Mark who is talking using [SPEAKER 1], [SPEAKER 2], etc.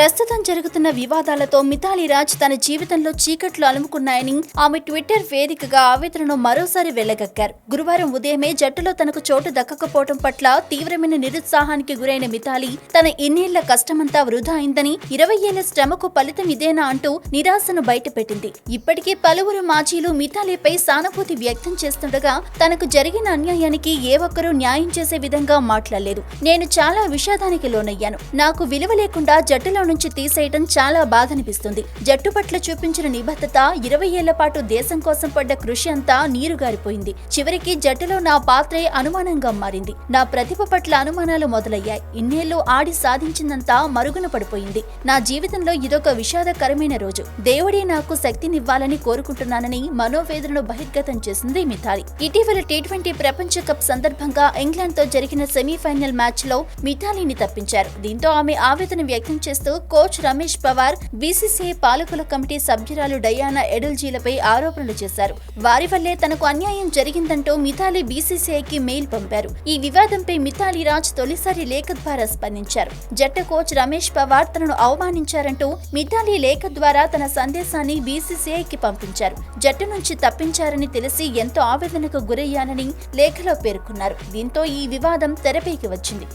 [SPEAKER 1] ప్రస్తుతం జరుగుతున్న వివాదాలతో మిథాలీ రాజ్ తన జీవితంలో చీకట్లు అలుముకున్నాయని ఆమె ట్విట్టర్ వేదికగా ఆవేదనను మరోసారి వెళ్ళగక్కారు గురువారం ఉదయమే జట్టులో తనకు చోటు దక్కకపోవడం పట్ల తీవ్రమైన నిరుత్సాహానికి గురైన మిథాలీ తన ఇన్నేళ్ళ కష్టమంతా వృధా అయిందని ఇరవై ఏళ్ళ శ్రమకు ఫలితం ఇదేనా అంటూ నిరాశను బయటపెట్టింది. ఇప్పటికే పలువురు మాజీలు మిథాలీపై సానుభూతి వ్యక్తం చేస్తుండగా తనకు జరిగిన అన్యాయానికి ఏ ఒక్కరూ న్యాయం చేసే విధంగా మాట్లాడలేదు. నేను చాలా విషాదానికి లోనయ్యాను. నాకు విలువ లేకుండా జట్టులో నుంచి తీసేయడం చాలా బాధనిపిస్తుంది. జట్టు పట్ల చూపించిన నిబద్ధత ఇరవై ఏళ్ళ పాటు దేశం కోసం పడ్డ కృషి అంతా నీరుగారిపోయింది చివరికి జట్టులో నా పాత్రే అనుమానంగా మారింది. నా ప్రతిభ పట్ల అనుమానాలు మొదలయ్యాయి. ఇన్నేళ్ళు ఆడి సాధించిందంతా మరుగున పడిపోయింది. నా జీవితంలో ఇదొక విషాదకరమైన రోజు. దేవుడే నాకు శక్తినివ్వాలని కోరుకుంటున్నానని మనోవేదనను బహిర్గతం చేసింది మిథాలి. ఇటీవల టీ ట్వంటీ ప్రపంచ కప్ సందర్భంగా ఇంగ్లాండ్తో జరిగిన సెమీఫైనల్ మ్యాచ్లో మిథాలీని తప్పించారు. దీంతో ఆమె ఆవేదన వ్యక్తం చేస్తూ కోచ్ రమేష్ పవార్ బీసీసీఐ పాలకుల కమిటీ సభ్యురాలు డయానా ఎడల్జీలపై ఆరోపణలు చేశారు. వారి వల్లే తనకు అన్యాయం జరిగిందంటూ మిథాలీ బీసీసీఐకి మెయిల్ పంపారు. ఈ వివాదంపై మిథాలీ రాజ్ తొలిసారి లేఖ ద్వారా స్పందించారు. జట్ట కోచ్ రమేష్ పవార్ తనను అవమానించారంటూ మిథాలీ లేఖ ద్వారా తన సందేశాన్ని బీసీసీఐకి పంపించారు. జట్టు నుంచి తప్పించారని తెలిసి ఎంతో ఆవేదనకు గురయ్యానని లేఖలో పేర్కొన్నారు. దీంతో ఈ వివాదం తెరపైకి వచ్చింది.